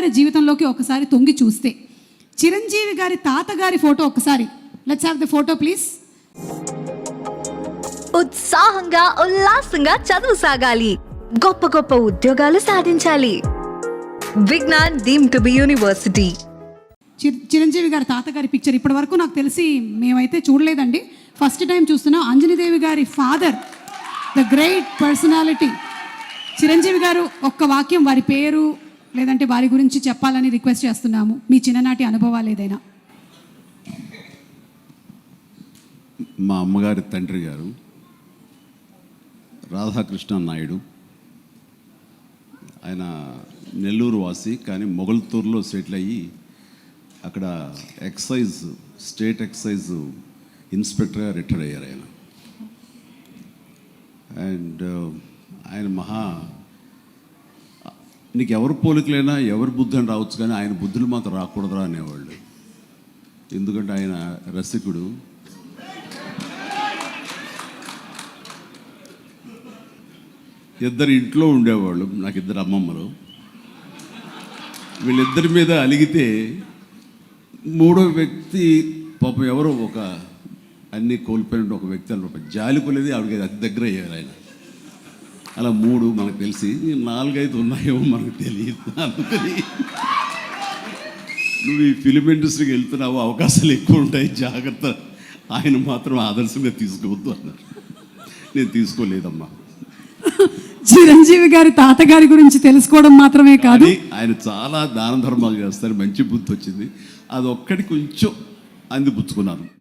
గారి జీవితంలోకి ఒకసారి తొంగి చూస్తే. చిరంజీవి గారి తాతగారి ఫోటో ఒకసారి. Let's have the photo please ఉత్సాహంగా ఉల్లాసంగా చదువు సాగాలి. గొప్ప గొప్ప ఉద్యోగాలు సాధించాలి. Vignan deem to be university. Chir- Chiranjeevi గారి తాతగారి పిక్చర్ ఇప్పటి వరకు నాకు తెలిసి మేమైతే చూడలేదండి. ఫస్ట్ టైం చూస్తున్నాం. అంజనీదేవి గారి father the great personality Chiranjeevi గారు ఒక్క వాక్యం వారి పేరు లేదంటే వారి గురించి చెప్పాలని రిక్వెస్ట్ చేస్తున్నాము. మీ చిన్ననాటి అనుభవాలు ఏదైనా? మా అమ్మగారి తండ్రి గారు రాధాకృష్ణ నాయుడు ఆయన నెల్లూరు వాసి కానీ మొగల్తూరులో సెటిల్ అయ్యి అక్కడ ఎక్సైజ్ స్టేట్ ఎక్సైజ్ ఇన్స్పెక్టర్గా రిటైర్ అయ్యారు ఆయన. అండ్ ఆయన మహా నీకు ఎవరు పోలికలైనా ఎవరు బుద్ధి అని రావచ్చు కానీ ఆయన బుద్ధులు మాత్రం రాకూడదురా అనేవాళ్ళు. ఎందుకంటే ఆయన రసికుడు. ఇద్దరు ఇంట్లో ఉండేవాళ్ళు నాకు ఇద్దరు అమ్మమ్మలు. వీళ్ళిద్దరి మీద అలిగితే మూడో వ్యక్తి పాపం ఎవరో ఒక అన్ని కోల్పోయిన ఒక వ్యక్తి అనమాట జాలి కొలేది ఆవిడకి అతి దగ్గర అయ్యారు ఆయన. అలా మూడు మనకు తెలిసి నాలుగైదు ఉన్నాయేమో మనకు తెలియదు. అందుకని నువ్వు ఈ ఫిలిం ఇండస్ట్రీకి వెళ్తున్నావు అవకాశాలు ఎక్కువ ఉంటాయి జాగ్రత్త. ఆయన మాత్రం ఆదర్శంగా తీసుకోవద్దు అన్నారు. నేను తీసుకోలేదమ్మా. చిరంజీవి గారి తాతగారి గురించి తెలుసుకోవడం మాత్రమే కాదు. ఆయన చాలా దాన ధర్మాలు చేస్తారు మంచి బుద్ధి వచ్చింది. అది ఒక్కటి కొంచెం అందిపుచ్చుకున్నాను